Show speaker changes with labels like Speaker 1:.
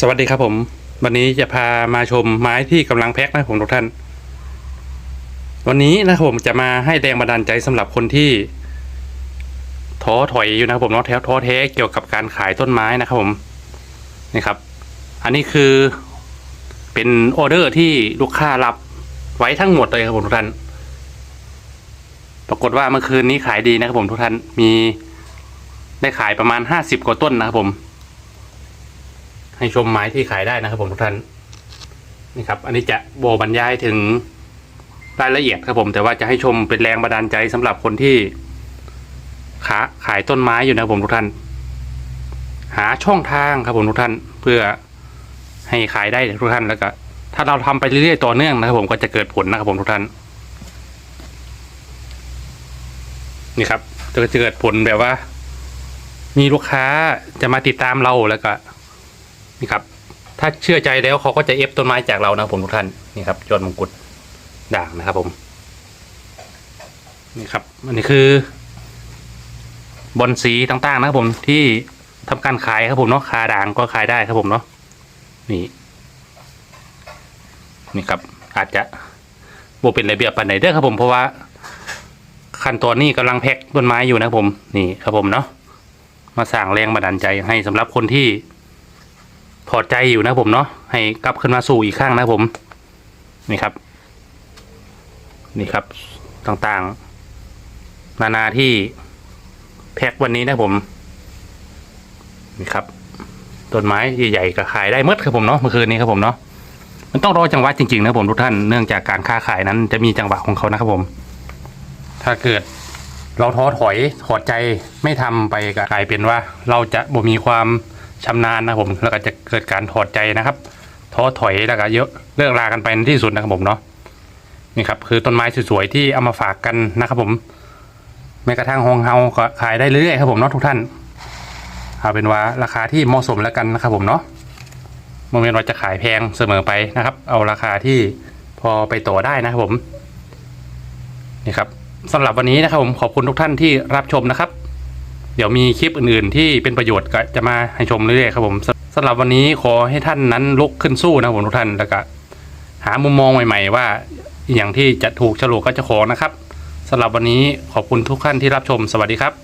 Speaker 1: สวัสดีครับผม วันนี้จะพามาชมไม้ที่กำลังแพ็คนะครับผมทุกท่าน วันนี้นะครับผมจะมาให้แรงบันดาลใจสำหรับคนที่ท้อถอยอยู่นะครับผมเนาะแท้ท้อแท้เกี่ยวกับการขายต้นไม้นะครับผมนี่ครับ อันนี้คือเป็นออเดอร์ที่ลูกค้ารับไว้ทั้งหมดเลยครับผมทุกท่าน ปรากฏว่าเมื่อคืนนี้ขายดีนะครับผมทุกท่านมีได้ขายประมาณห้าสิบกว่าต้นนะครับผม ให้ชมไม้ที่ขายได้นะครับผมทุกท่านนี่ครับ อันนี้จะโบบรรยายถึงรายละเอียดครับผมแต่ว่าจะให้ชมเป็นแรงบันดาลใจสำหรับคนที่ขาขายต้นไม้อยู่นะครับผมทุกท่าน หาช่องทางครับผมทุกท่านเพื่อให้ขายได้ทุกท่านแล้วก็ถ้าเราทำไปเรื่อยๆต่อเนื่องนะครับ ผมก็จะเกิดผลนะครับผมทุกท่านนี่ครับจะเกิดผลแบบว่า มีลูกค้าจะมาติดตามเราแล้วก็ นี่ครับ ถ้าเชื่อใจแล้วเขาก็จะเอฟต้นไม้จากเรานะผมทุกท่านนี่ครับยอดมงกุฎด่างนะครับ ผมนี่ครับอันนี้คือบอลสีต่างๆนะครับผมที่ทำการขายครับผมเนาะคาด่างก็ขายได้ครับผมเนาะนี่นี่ครับอาจจะโบเป็นระเบียบปันไหนเด้อครับผมเพราะว่าขั้นตอนนี้กำลังแพ็คต้นไม้อยู่นะครับผมนี่ครับผมเนาะมาสร้างแรงบันดาลใจให้สำหรับคนที่ อใจอยู่นะผมเนาะให้กลับขึ้นมาสู่อีกข้างนะผม นี่ครับ นี่ครับต่างๆ นานาที่แพ็ควันนี้นะผม นี่ครับต้นไม้ใหญ่ๆก็ขายได้หมดครับผมเนาะเมื่อคืนนี้ครับผมเนาะมันต้องรอจังหวะจริงๆนะผมทุกท่านเนื่องจากการค้าขายนั้นจะมีจังหวะของเขานะครับผม ถ้าเกิดเราท้อถอยถอดใจไม่ทำไปก็กลายเป็นว่า เราจะบ่มีความ ชำนาญนะครับผมแล้วก็จะเกิดการถอดใจนะครับท้อถอยแล้วก็เยอะเลิกลากันไปในที่สุดนะครับผมเนาะนี่ครับคือต้นไม้สวยๆที่เอามาฝากกันนะครับผมแม้กระทั่งฮองเฮาก็ขายได้เรื่อยๆครับผมเนาะทุกท่านเอาเป็นว่าราคาที่เหมาะสมแล้วกันนะครับผมเนาะโมเมนต์ว่าจะขายแพงเสมอไปนะครับ เอาราคาที่พอไปต่อได้นะครับผมนี่ครับสำหรับวันนี้นะครับผมขอบคุณทุกท่านที่รับชมนะครับ เดี๋ยวมีคลิปอื่นๆ ที่เป็นประโยชน์ก็จะมาให้ชมเรื่อยๆครับผมสำหรับวันนี้ขอให้ท่านนั้นลุกขึ้นสู้นะผมทุกท่านแล้วก็หามุมมองใหม่ ๆ ว่าอย่างที่จะถูกฉลกก็จะขอนะครับสำหรับวันนี้ขอบคุณทุกท่านที่รับชมสวัสดีครับ